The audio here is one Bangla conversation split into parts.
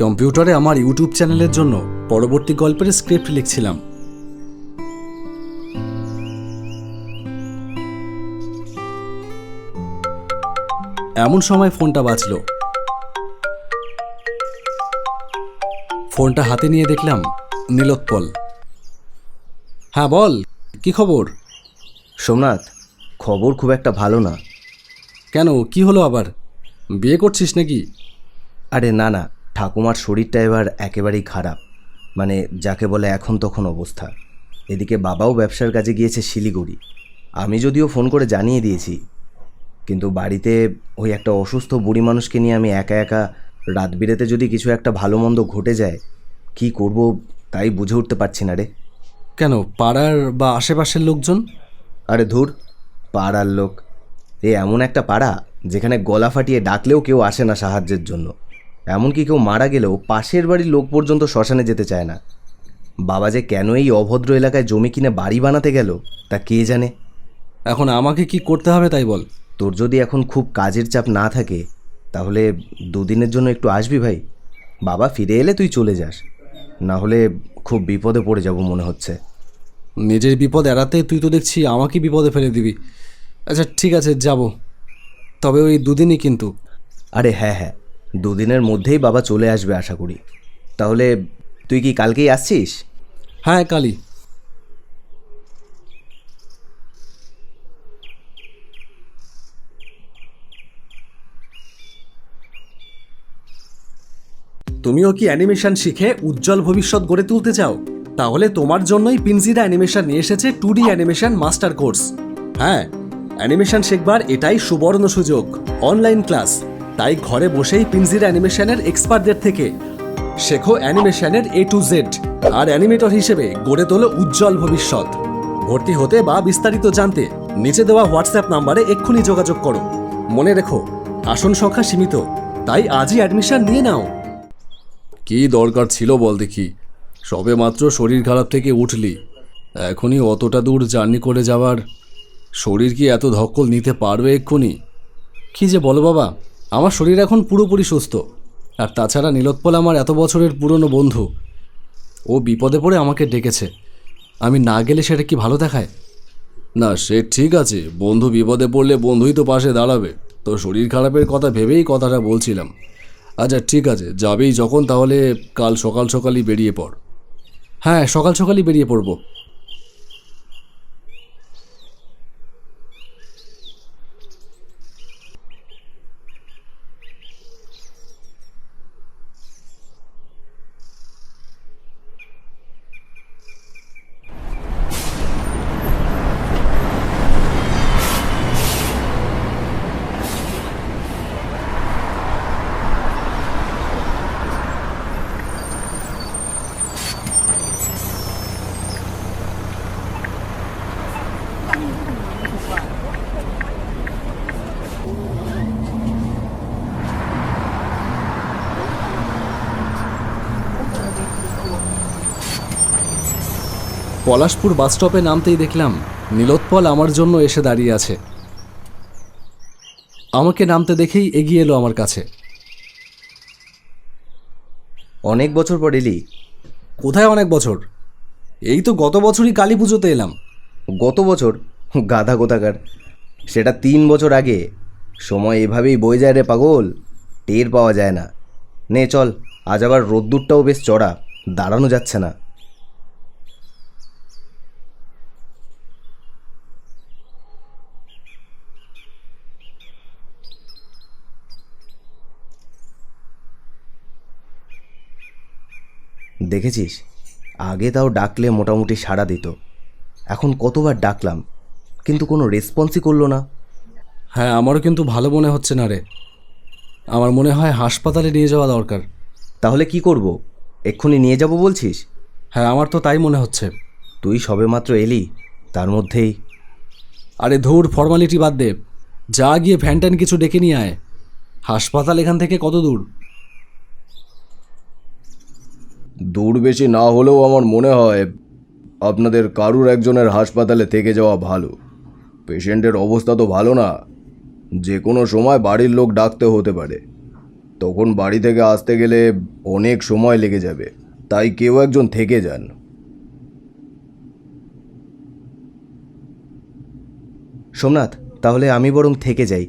কম্পিউটারে আমার ইউটিউব চ্যানেলের জন্য পরবর্তী গল্পের স্ক্রিপ্ট লিখছিলাম। এমন সময় ফোনটা বাজলো। ফোনটা হাতে নিয়ে দেখলাম নীলোৎপল হ্যাঁ বল কি খবর? সোমনাথ খবর খুব একটা ভালো না। কেন কি হলো আবার? বিয়ে করছিস নাকি? আরে না না ঠাকুমার শরীরটা এবার একেবারেই খারাপ। মানে যাকে বলে এখন তখন অবস্থা। এদিকে বাবাও ব্যবসার কাজে গিয়েছে শিলিগুড়ি। আমি যদিও ফোন করে জানিয়ে দিয়েছি কিন্তু বাড়িতে ওই একটা অসুস্থ বুড়ি মানুষকে নিয়ে আমি একা একা রাত বিরেতে যদি কিছু একটা ভালো মন্দ ঘটে যায় কি করব তাই বুঝে উঠতে পারছি না রে। কেন পাড়ার বা আশেপাশের লোকজন? আরে ধুর পাড়ার লোক। এ এমন একটা পাড়া যেখানে গলা ফাটিয়ে ডাকলেও কেউ আসে না সাহায্যের জন্য। এমনকি কেউ মারা গেলেও পাশের বাড়ির লোক পর্যন্ত শ্মশানে যেতে চায় না। বাবা যে কেন এই অভদ্র এলাকায় জমি কিনে বাড়ি বানাতে গেল তা কে জানে? এখন আমাকে কি করতে হবে তাই বল। তোর যদি এখন খুব কাজের চাপ না থাকে তাহলে দুদিনের জন্য একটু আসবি ভাই। বাবা ফিরে এলে তুই চলে যাস। না হলে খুব বিপদে পড়ে যাব মনে হচ্ছে। নিজের বিপদ এড়াতে তুই তো দেখছি আমাকে বিপদে ফেলে দিবি। আচ্ছা ঠিক আছে যাব। তবে ওই দুদিনই কিন্তু। আরে হ্যাঁ হ্যাঁ। দুদিনের মধ্যেই বাবা চলে আসবে আশা করি। তাহলে তুই কি কালকেই আসছিস? হ্যাঁ কালি তুমিও কি অ্যানিমেশন শিখে উজ্জ্বল ভবিষ্যৎ গড়ে তুলতে চাও? তাহলে তোমার জন্যই পিনজিরা অ্যানিমেশন নিয়ে এসেছে two D animation master course. হ্যাঁ অ্যানিমেশন শেখবার এটাই সুবর্ণ সুযোগ। Online class. তাই ঘরে বসেই পিনজিরা অ্যানিমেশনের এক্সপার্টদের থেকে শেখো অ্যানিমেশনের এ টু জেড আর অ্যানিমেটর হিসেবে গড়ে তোলো উজ্জ্বল ভবিষ্যৎ। ভর্তি হতে বা বিস্তারিত জানতে নিচে দেওয়া হোয়াটসঅ্যাপ নাম্বারে এক্ষুনি যোগাযোগ করো। মনে রেখো, আসন সংখ্যা সীমিত, তাই আজই অ্যাডমিশন নিয়ে নাও। কি দরকার ছিল বল দেখি। সবে মাত্র শরীর খারাপ থেকে উঠলি। এখনই অতটা দূর জার্নি করে যাওয়ার শরীর কি এত ধকল নিতে পারবে এক্ষুনি? কি যে বলো বাবা। আমার শরীর এখন পুরোপুরি সুস্থ। আর তাছাড়া নীলোৎপল আমার এত বছরের পুরনো বন্ধু। ও বিপদে পড়ে আমাকে ডেকেছে। আমি না গেলে সেটা কি ভালো দেখায়? না, সে ঠিক আছে। বন্ধু বিপদে পড়লে বন্ধুই তো পাশে দাঁড়াবে। তো শরীর খারাপের কথা ভেবেই কথাটা বলছিলাম। আচ্ছা ঠিক আছে। যাবেই যখন, তাহলে কাল সকাল সকালই বেরিয়ে পড়। হ্যাঁ সকাল সকালই বেরিয়ে পড়ব। পলাশপুর বাস স্টপে নামতেই দেখলাম নীলোৎপল আমার জন্য এসে দাঁড়িয়ে আছে। আমাকে নামতে দেখেই এগিয়ে এলো আমার কাছে। অনেক বছর পর এলি। কোথায় অনেক বছর? এই তো গত বছরই কালী পুজোতে এলাম। গত বছর? গাধা কোথাকার। সেটা তিন বছর আগে। সময় এভাবেই বয়ে যায় রে পাগল। টের পাওয়া যায় না। নে চল আজ আবার রোদ্দুরটাও বেশ চড়া। দাঁড়ানো যাচ্ছে না। দেখেছিস? আগে তাও ডাকলে মোটামুটি সাড়া দিত। এখন কতবার ডাকলাম কিন্তু কোনো রেসপন্সই করল না। হ্যাঁ আমারও কিন্তু ভালো মনে হচ্ছে না রে। আমার মনে হয় হাসপাতালে নিয়ে যাওয়া দরকার। তাহলে কি করব? এক্ষুনি নিয়ে যাব বলছিস? হ্যাঁ আমার তো তাই মনে হচ্ছে। তুই সবেমাত্র এলি তার মধ্যেই। আরে ধুর ফর্মালিটি বাদ দে। যা গিয়ে ফ্যানট্যান কিছু ডেকে নিয়ে আয়। হাসপাতাল এখান থেকে কত দূর? দূর বেশি না হলেও আমার মনে হয় আপনাদের কারুর একজনের হাসপাতালে থেকে যাওয়া ভালো। পেশেন্টের অবস্থা তো ভালো না। যে কোনো সময় বাড়ির লোক ডাকতে হতে পারে। তখন বাড়ি থেকে আসতে গেলে অনেক সময় লেগে যাবে। তাই কেউ একজন থেকে যান। সোমনাথ, তাহলে আমি বরং থেকে যাই।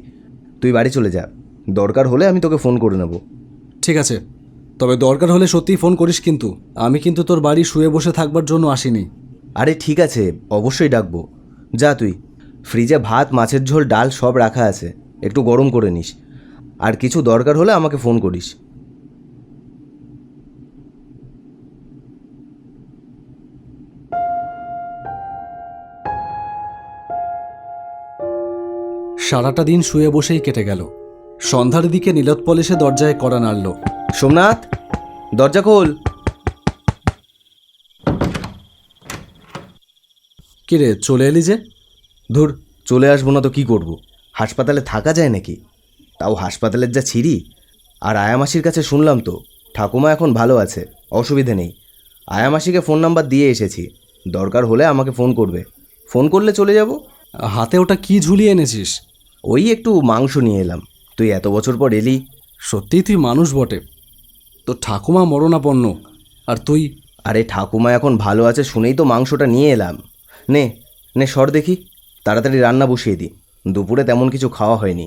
তুই বাড়ি চলে যা। দরকার হলে আমি তোকে ফোন করে নেব। ঠিক আছে। তবে দরকার হলে সত্যিই ফোন করিস কিন্তু। আমি কিন্তু তোর বাড়ি শুয়ে বসে থাকবার জন্য আসিনি। আরে ঠিক আছে অবশ্যই ডাকবো। যা তুই। ফ্রিজে ভাত মাছের ঝোল ডাল সব রাখা আছে। একটু গরম করে নিস। আর কিছু দরকার হলে আমাকে ফোন করিস। সারাটা দিন শুয়ে বসেই কেটে গেল। সন্ধ্যার দিকে নীলোৎপল এসে দরজায় কড়া নাড়ল। সোমনাথ দরজা খোল। কিরে চলে এলি যে? ধুর চলে আসব না তো কি করব? হাসপাতালে থাকা যায় নাকি? তাও হাসপাতালের যা ছিঁড়ি আর আয়ামাসির কাছে শুনলাম তো ঠাকুমা এখন ভালো আছে অসুবিধে নেই। আয়ামাসিকে ফোন নাম্বার দিয়ে এসেছি দরকার হলে আমাকে ফোন করবে। ফোন করলে চলে যাব? হাতে ওটা কি ঝুলিয়ে এনেছিস? ওই একটু মাংস নিয়ে এলাম। তুই এত বছর পর এলি। সত্যিই তুই মানুষ বটে। তো ঠাকুমা মরণাপন্ন। আর তুই? আরে ঠাকুমা এখন ভালো আছে, শুনেই তো মাংসটা নিয়ে এলাম। নে নে সর দেখি, তাড়াতাড়ি রান্না বসিয়ে দিই দুপুরে তেমন কিছু খাওয়া হয়নি।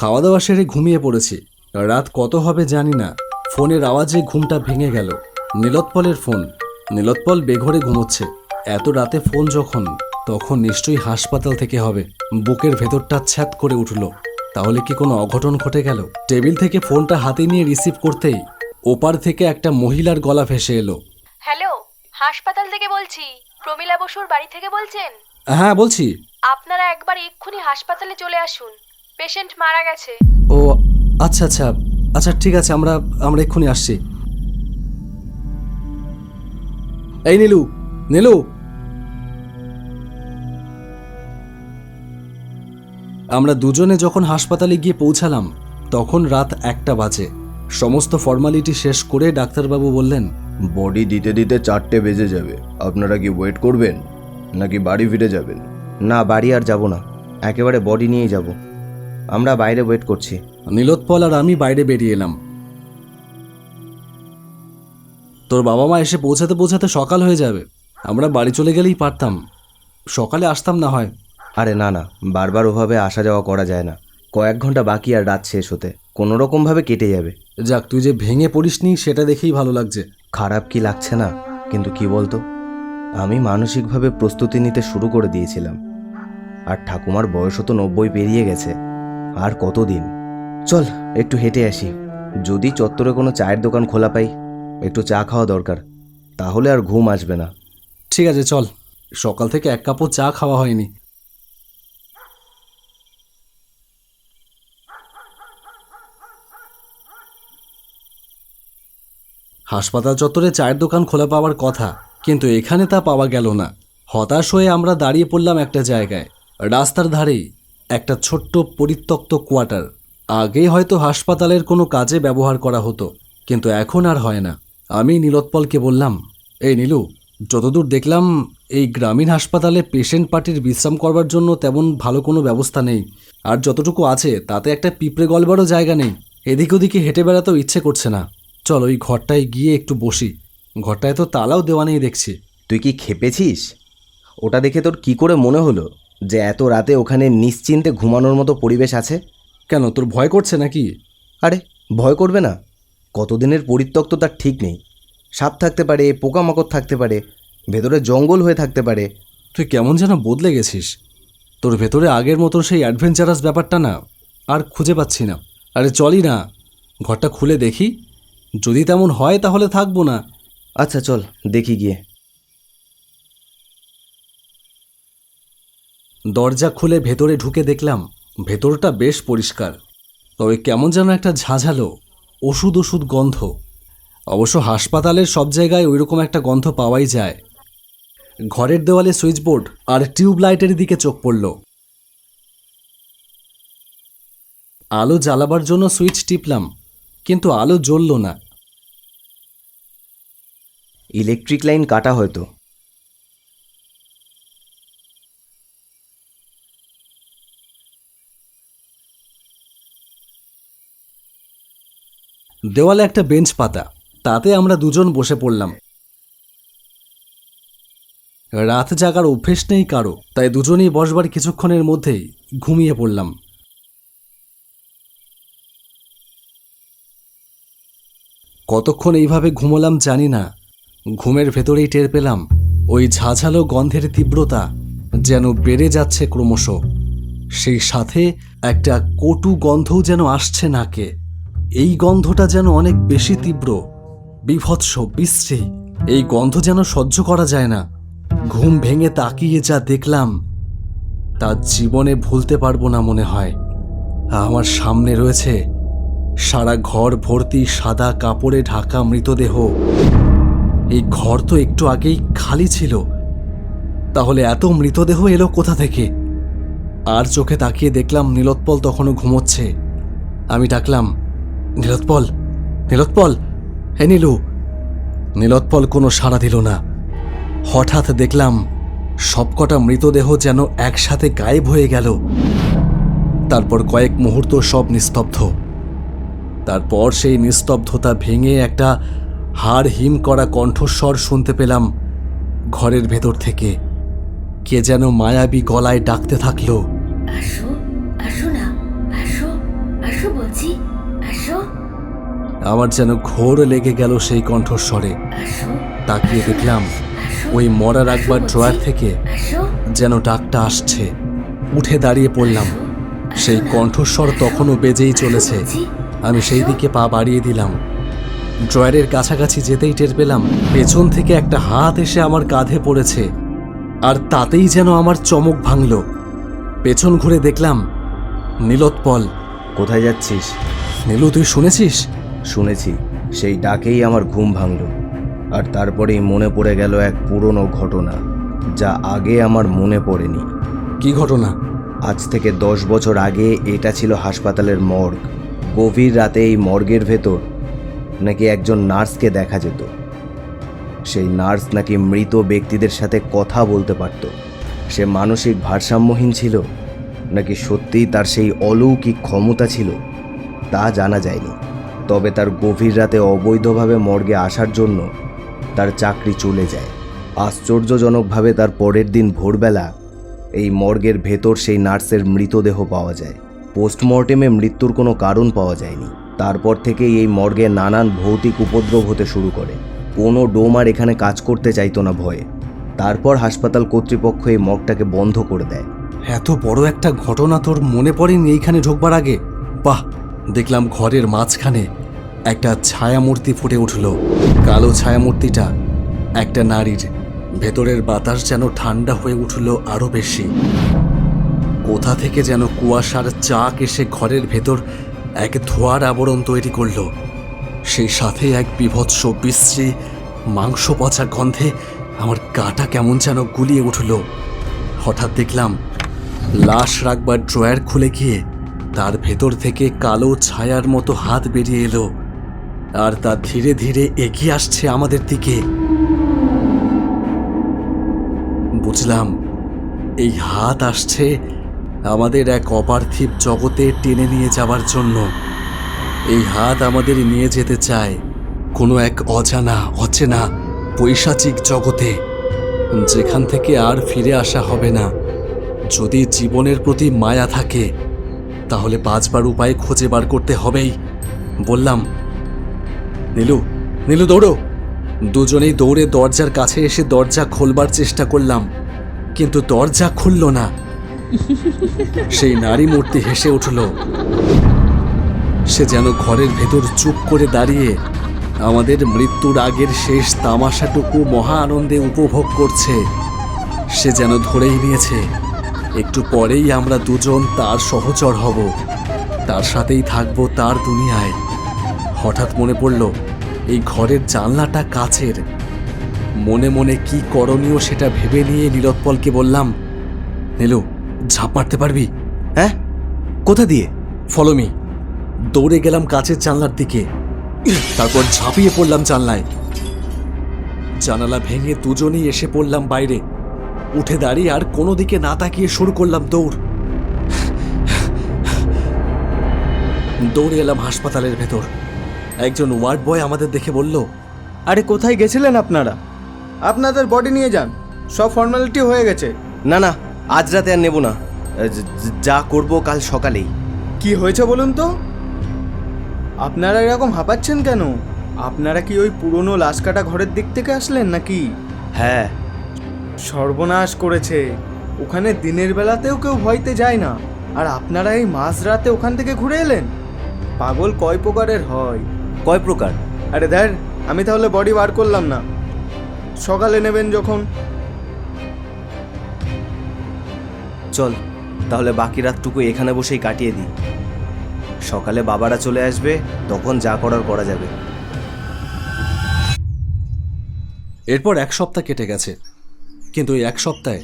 খাওয়া দাওয়া সেরে ঘুমিয়ে পড়েছি। রাত কত হবে জানি না। ফোনের আওয়াজে ঘুমটা ভেঙে গেল। নীলোৎপলের ফোন। নীলোৎপল বেঘরে ঘুমোচ্ছে। এত রাতে ফোন যখন তখন নিশ্চয়ই হাসপাতাল থেকে হবে। বুকের ভেতরটা ছ্যাত করে উঠল। তাহলে কি কোনো অঘটন ঘটে গেল? টেবিল থেকে ফোনটা হাতে নিয়ে রিসিভ করতেই ওপার থেকে একটা মহিলার গলা ভেসে এলো। হ্যালো হাসপাতাল থেকে বলছি। প্রমিলা বসুর বাড়ি থেকে বলছেন? হ্যাঁ বলছি। আপনারা একবার এক্ষুনি হাসপাতালে চলে আসুন। পেশেন্ট মারা গেছে। ও আচ্ছা আচ্ছা। আচ্ছা ঠিক আছে আমরা আমরা এক্ষুনি আসছি। এই নীলু নীলু। আমরা দুজনে যখন হাসপাতালে গিয়ে পৌঁছালাম তখন রাত একটা বাজে। সমস্ত ফর্মালিটি শেষ করে ডাক্তারবাবু বললেন বডি দিতে দিতে চারটে বেজে যাবে। আপনারা কি ওয়েট করবেন? নাকি বাড়ি ফিরে যাবেন? না বাড়ি আর যাব না। একেবারে বডি নিয়েই যাব। আমরা বাইরে ওয়েট করছি। নীলোৎপল আর আমি বাইরে বেরিয়ে এলাম। তোর বাবা মা এসে পৌঁছাতে পৌঁছাতে সকাল হয়ে যাবে। আমরা বাড়ি চলে গেলেই পারতাম। সকালে আসতাম না হয়। আরে না না বারবার ওভাবে আসা যাওয়া করা যায় না। কয়েক ঘণ্টা বাকি আর রাত শেষ হতে। কোনো রকমভাবে কেটে যাবে। যাক তুই যে ভেঙে পড়িসনি সেটা দেখেই ভালো লাগছে। খারাপ কি লাগছে না? কিন্তু কি বলতো? আমি মানসিকভাবে প্রস্তুতি নিতে শুরু করে দিয়েছিলাম। আর ঠাকুমার বয়সও তো নব্বই পেরিয়ে গেছে। আর কতদিন? চল, একটু হেঁটে আসি। যদি চত্বরে কোনো চায়ের দোকান খোলা পাই, একটু চা খাওয়া দরকার। তাহলে আর ঘুম আসবে না। ঠিক আছে, চল। সকাল থেকে এক কাপও চা খাওয়া হয়নি। হাসপাতাল চত্বরে চায়ের দোকান খোলা পাওয়ার কথা, কিন্তু এখানে তা পাওয়া গেল না। হতাশ হয়ে আমরা দাঁড়িয়ে পড়লাম একটা জায়গায়, রাস্তার ধারেই। একটা ছোট্ট পরিত্যক্ত কোয়ার্টার। আগে হয়তো হাসপাতালের কোনো কাজে ব্যবহার করা হতো, কিন্তু এখন আর হয় না। আমি নীলোৎপলকে বললাম, এই নীলু, যতদূর দেখলাম, এই গ্রামীণ হাসপাতালে পেশেন্ট পার্টির বিশ্রাম করবার জন্য তেমন ভালো কোনো ব্যবস্থা নেই। আর যতটুকু আছে, তাতে একটা পিঁপড়ে গলবারও জায়গা নেই। এদিক ওদিকে হেঁটে বেড়াতেও ইচ্ছে করছে না। চল, ওই ঘরটায় গিয়ে একটু বসি। ঘরটায় তো তালাও দেওয়া নেই দেখছি। তুই কি খেপেছিস? ওটা দেখে তোর কি করে মনে হলো? যে এত রাতে ওখানে নিশ্চিন্তে ঘুমানোর মতো পরিবেশ আছে? কেন তোর ভয় করছে নাকি? আরে ভয় করবে না। কতদিনের পরিত্যক্ত তার ঠিক নেই। সাপ থাকতে পারে পোকামাকড় থাকতে পারে ভেতরে জঙ্গল হয়ে থাকতে পারে। তুই কেমন যেন বদলে গেছিস। তোর ভেতরে আগের মতন সেই অ্যাডভেঞ্চারাস ব্যাপারটা না আর খুঁজে পাচ্ছি না। আরে চলি না। ঘরটা খুলে দেখি। যদি তেমন হয় তাহলে থাকব না। আচ্ছা চল দেখি গিয়ে। দরজা খুলে ভেতরে ঢুকে দেখলাম ভেতরটা বেশ পরিষ্কার। তবে কেমন যেন একটা ঝাঁঝালো, ওষুধ ওষুধ গন্ধ। অবশ্য হাসপাতালের সব জায়গায় ওইরকম একটা গন্ধ পাওয়াই যায়। ঘরের দেওয়ালে সুইচবোর্ড আর টিউব লাইটের দিকে চোখ পড়ল। আলো জ্বালাবার জন্য সুইচ টিপলাম, কিন্তু আলো জ্বলল না। ইলেকট্রিক লাইন কাটা হয়তো। দেওয়ালে একটা বেঞ্চ পাতা, তাতে আমরা দুজন বসে পড়লাম। রাত জাগার অভ্যেস নেই কারও, তাই দুজনেই বসবার কিছুক্ষণের মধ্যেই ঘুমিয়ে পড়লাম। কতক্ষণ এইভাবে ঘুমোলাম জানি না, ঘুমের ভেতরেই টের পেলাম, ওই ঝাঝালো গন্ধের তীব্রতা যেন বেড়ে যাচ্ছে ক্রমশ, সেই সাথে একটা কটু গন্ধও যেন আসছে নাকে। এই গন্ধটা যেন অনেক বেশি তীব্র, বিভৎস, বিশ্রী। এই গন্ধ যেন সহ্য করা যায় না। ঘুম ভেঙে তাকিয়ে যা দেখলাম, তা জীবনে ভুলতে পারব না মনে হয়। আমার সামনে রয়েছে সারা ঘর ভর্তি সাদা কাপড়ে ঢাকা মৃতদেহ। এই ঘর তো একটু আগেই খালি ছিল। তাহলে এত মৃতদেহ এলো কোথা থেকে? আর চোখে তাকিয়ে দেখলাম নীলোৎপল তখনও ঘুমোচ্ছে। আমি ডাকলাম নীলোৎপল নীলোৎপল হে নীলু নীলোৎপল কোনো সাড়া দিল না। হঠাৎ দেখলাম সবকটা মৃতদেহ যেন একসাথে গায়েব হয়ে গেল। তারপর কয়েক মুহূর্ত সব নিস্তব্ধ। তারপর সেই নিস্তব্ধতা ভেঙে একটা হাড় হিম করা কণ্ঠস্বর শুনতে পেলাম ঘরের ভেতর থেকে। কে যেন মায়াবী গলায় ডাকতে থাকল। আসো আমার যেন ঘোর লেগে গেল সেই কণ্ঠস্বরে। তাকিয়ে দেখলাম ওই মরা রাখবার ড্রয়ার থেকে যেন ডাকটা আসছে। উঠে দাঁড়িয়ে পড়লাম। সেই কণ্ঠস্বর তখনও বেজেই চলেছে। আমি সেই দিকে পা বাড়িয়ে দিলাম। ড্রয়ারের কাছাকাছি যেতেই টের পেলাম পেছন থেকে একটা হাত এসে আমার কাঁধে পড়েছে। আর তাতেই যেন আমার চমক ভাঙল। পেছন ঘুরে দেখলাম নীলোৎপল। কোথায় যাচ্ছিস? নীলু তুই শুনেছিস? শুনেছি সেই ডাকেই আমার ঘুম ভাঙল। আর তারপরেই মনে পড়ে গেল এক পুরনো ঘটনা যা আগে আমার মনে পড়েনি। কি ঘটনা? আজ থেকে দশ বছর আগে এটা ছিল হাসপাতালের মর্গ। গভীর রাতে এই মর্গের ভেতর নাকি একজন নার্সকে দেখা যেত। সেই নার্স নাকি মৃত ব্যক্তিদের সাথে কথা বলতে পারত। সে মানসিক ভারসাম্যহীন ছিল নাকি সত্যিই তার সেই অলৌকিক ক্ষমতা ছিল তা জানা যায়নি। তবে তার গভীর রাতে অবৈধভাবে মর্গে আসার জন্য তার চাকরি চলে যায়। আশ্চর্যজনকভাবে তার পরের দিন ভোরবেলা এই মর্গের ভেতর সেই নার্সের মৃতদেহ পাওয়া যায়। পোস্টমর্টেমে মৃত্যুর কোনো কারণ পাওয়া যায়নি। তারপর থেকেই এই মর্গে নানান ভৌতিক উপদ্রব হতে শুরু করে। কোনো ডোম আর এখানে কাজ করতে চাইতো না ভয়ে। তারপর হাসপাতাল কর্তৃপক্ষ এই মর্গটাকে বন্ধ করে দেয়। এত বড় একটা ঘটনা তোর মনে পড়েনি এইখানে ঢোকবার আগে? বাহ, দেখলাম ঘরের মাঝখানে। একটা ছায়ামূর্তি ফুটে উঠল। কালো ছায়ামূর্তিটা একটা নারীর। ভেতরের বাতাস যেন ঠান্ডা হয়ে উঠল আরও বেশি। কোথা থেকে যেন কুয়াশার চাক এসে ঘরের ভেতর এক ধোয়ার আবরণ তৈরি করল। সেই সাথে এক বিভৎস, বিশ্রী মাংস পচা গন্ধে আমার গাটা কেমন যেন গুলিয়ে উঠল। হঠাৎ দেখলাম, লাশ রাখবার ড্রয়ার খুলে গিয়ে তার ভেতর থেকে কালো ছায়ার মতো হাত বেরিয়ে এলো। আর তা ধীরে ধীরে এগিয়ে আসছে আমাদের দিকে। বুঝলাম, এই হাত আসছে আমাদের এক অপার্থিব জগতে টেনে নিয়ে যাওয়ার জন্য। এই হাত আমাদের নিয়ে যেতে চায় কোনো এক অজানা, অচেনা, পৈশাচিক জগতে, যেখান থেকে আর ফিরে আসা হবে না। যদি জীবনের প্রতি মায়া থাকে, তাহলে বাঁচবার উপায় খুঁজে বার করতে হবেই। বললাম নীলু নীলু, দৌড়ো। দুজনেই দৌড়ে দরজার কাছে এসে দরজা খোলবার চেষ্টা করলাম, কিন্তু দরজা খুলল না। সেই নারী মূর্তি হেসে উঠল। সে যেন ঘরের ভেতর চুপ করে দাঁড়িয়ে আমাদের মৃত্যুর আগের শেষ তামাশাটুকু মহা আনন্দে উপভোগ করছে। সে যেন ধরেই নিয়েছে, একটু পরেই আমরা দুজন তার সহচর হব, তার সাথেই থাকব তার দুনিয়ায়। হঠাৎ মনে পড়ল এই ঘরের জানলাটা কাচের। মনে মনে কি করণীয় সেটা ভেবে নিয়ে নীলোৎপলকে বললাম নীলু ঝাঁপ মারতে পারবি? হ্যাঁ? কোথা দিয়ে? ফলো মি দৌড়ে গেলাম কাছের জানলার দিকে। তারপর ঝাঁপিয়ে পড়লাম জানলায়। জানালা ভেঙে দুজনেই এসে পড়লাম বাইরে। উঠে দাঁড়িয়ে আর কোনো দিকে না তাকিয়ে শুরু করলাম দৌড়। দৌড়ে এলাম হাসপাতালের ভেতর। একজন ওয়ার্ড বয় আমাদের দেখে বলল আরে কোথায় গেছিলেন আপনারা? আপনাদের বডি নিয়ে যান সব ফর্মালিটি হয়ে গেছে। না না আজ রাতে আর নেব না। যা- করব কাল সকালেই। কি হয়েছে বলুন তো? আপনারা এরকম হাঁপাচ্ছেন কেন? আপনারা কি ওই পুরনো লাশ কাটা ঘরের দিক থেকে আসলেন নাকি? হ্যাঁ। সর্বনাশ করেছে। ওখানে দিনের বেলাতেও কেউ ভয়তে যায় না। আর আপনারা এই মাঝরাতে ওখান থেকে ঘুরে এলেন? পাগল কয় প্রকারের হয়? কয় প্রকার? আরে ধ্যার আমি তাহলে বডি বার করলাম না। সকালে নেবেন যখন। চল তাহলে বাকি রাতটুকু এখানে বসেই কাটিয়ে দিই। সকালে বাবারা চলে আসবে তখন যা করার করা যাবে। এরপর এক সপ্তাহ কেটে গেছে। কিন্তু এই এক সপ্তাহে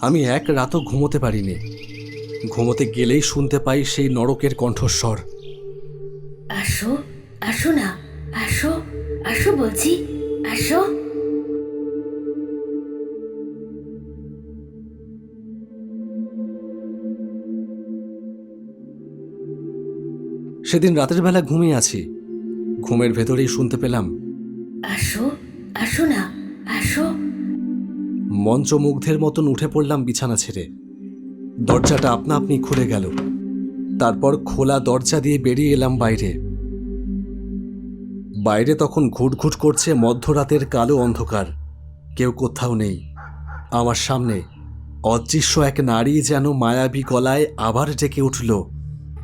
আমি এক রাতও ঘুমোতে পারিনি। ঘুমোতে গেলেই শুনতে পাই সেই নরকের কণ্ঠস্বর। আসো আসো না আসো আসো বলছি আসো। সেদিন রাতের বেলা ঘুমিয়ে আছি। ঘুমের ভেতরেই শুনতে পেলাম। আসো আসো না আসো। মঞ্চমুগ্ধের মতন উঠে পড়লাম বিছানা ছেড়ে। দরজাটা আপনা আপনি খুলে গেল। তারপর খোলা দরজা দিয়ে বেরিয়ে এলাম বাইরে। বাইরে তখন ঘুটঘুট করছে মধ্যরাতের কালো অন্ধকার। কেউ কোথাও নেই। আমার সামনে অদৃশ্য এক নারী যেন মায়াবী গলায় আবার ডেকে উঠল।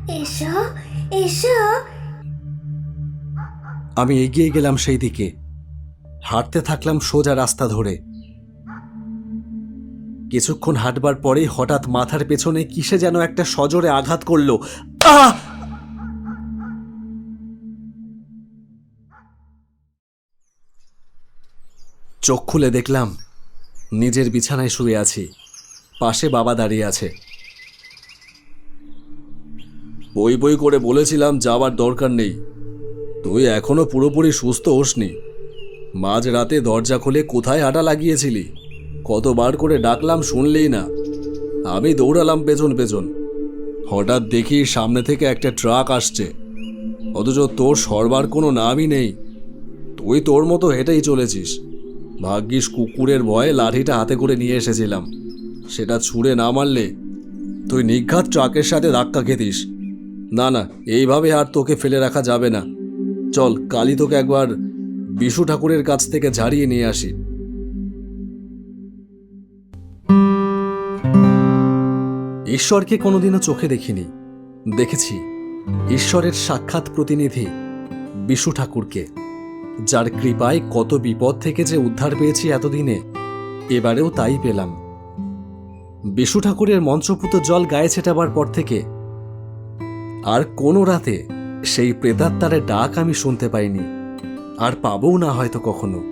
এসো এসো। আমি এগিয়ে গেলাম সেই দিকে। হাঁটতে থাকলাম সোজা রাস্তা ধরে। কিছুক্ষণ হাঁটবার পরেই হঠাৎ মাথার পেছনে কিসে যেন একটা সজোরে আঘাত করল। আহ! চোখ খুলে দেখলাম, নিজের বিছানায় শুয়ে আছি, পাশে বাবা দাঁড়িয়ে আছে। বই বই করে বলেছিলাম যাবার দরকার নেই। তুই এখনও পুরোপুরি সুস্থ হোসনি। মাঝ রাতে দরজা খুলে কোথায় আটা লাগিয়েছিলি? কতবার করে ডাকলাম শুনলেই না। আমি দৌড়ালাম পেছন পেছন। হঠাৎ দেখি সামনে থেকে একটা ট্রাক আসছে। অথচ তোর সরবার কোনো নামই নেই। তুই তোর মতো হেঁটেই চলেছিস। ভাগ্যিস কুকুরের ভয়ে লাঠিটা হাতে করে নিয়ে এসেছিলাম। সেটা ছুঁড়ে না মারলে তুই নিঘাত ট্রাকের সাথে ধাক্কা খেতিস। না না, এইভাবে আর তোকে ফেলে রাখা যাবে না। চল কালি তোকে একবার বিশু ঠাকুরের কাছ থেকে ঝাড়িয়ে নিয়ে আসি। ঈশ্বরকে কোনোদিনও চোখে দেখিনি। দেখেছি, ঈশ্বরের সাক্ষাৎ প্রতিনিধি বিশু ঠাকুরকে। যার কৃপায় কত বিপদ থেকে যে উদ্ধার পেয়েছি এতদিনে, এবারেও তাই পেলাম। বিশু ঠাকুরের মঞ্চপুত জল গায়ে ছেটাবার পর থেকে আর কোনো রাতে সেই প্রেতাত্মারে ডাক আমি শুনতে পাইনি। আর পাবও না হয়তো কখনো।